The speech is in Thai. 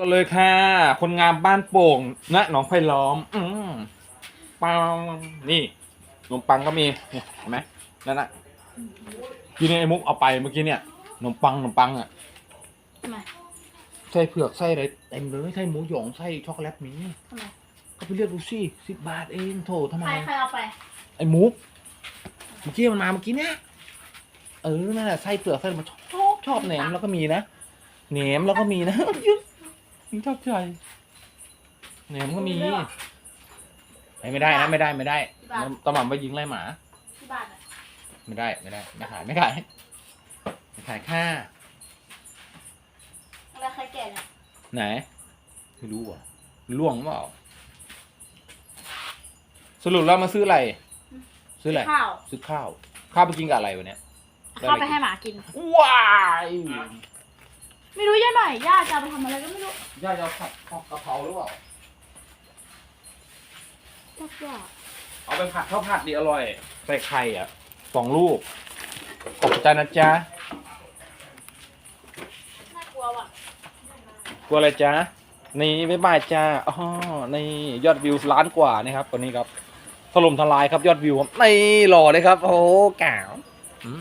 ก็เลยค่ะ คนงามบ้านโป่งณหนองไผ่ล้อม อืมปังนี่ขนมปังก็มีเนี่ยเห็นไหมนั่นน่ะกินไอ้มุกเอาไปเมื่อกี้เนี่ยขนมปังขนมปังอะทำไมไส้เผือกไส้อะไรเต็มเลยไส้หมูหยองไส้ช็อกโกแลตมีทำไมก็ไปเลือกดูสิสิบบาทเองโถทำไม ใครใครเอาไป ไอ้มุกเมื่อกี้มันมาเมื่อกี้เนี่ยเออนั่นแหละไส้เปลือกไส้มันชอบชอบแหนมแล้วก็มีนะแหนมแล้วก็มีนะ ยึดชอบใจแหนมก็มีไม่ได้นะไม่ได้ไม่ได้ตำหม่ำไปยิงไล่หมา ที่บ้านอะไม่ได้ไม่ได้ไม่ขายไม่ขายไม่ขายค่า อะไรใครแก่เนี่ยไหน ไม่รู้อะล่วงหรือเปล่า สรุปแล้วมาซื้ออะไร ซื้ออะไร ข้าว ซื้อข้าว ข้าวไปกินกับอะไรวะเนี่ยข้าวไปให้หมากิน ว้าย ไม่รู้ย่าหน่อยย่าจะเอาไปทำอะไรก็ไม่รู้ย่าจะเอาผัดกะเพราหรือเปล่า จักย่าเอาไปผัดข้าวผัดดีอร่อย ใส่ไข่อะสองลูก ขอบใจนะจ๊ะ น่ากลัวว่ะกลัวอะไรจ๊ะ นี่บ๊ายบายจ้าอ๋อนี่ยอดวิวล้านกว่านะครับวันนี้ครับถล่มทลายครับยอดวิวครับนี่หล่อเลยครับ โอ้แก่วอืม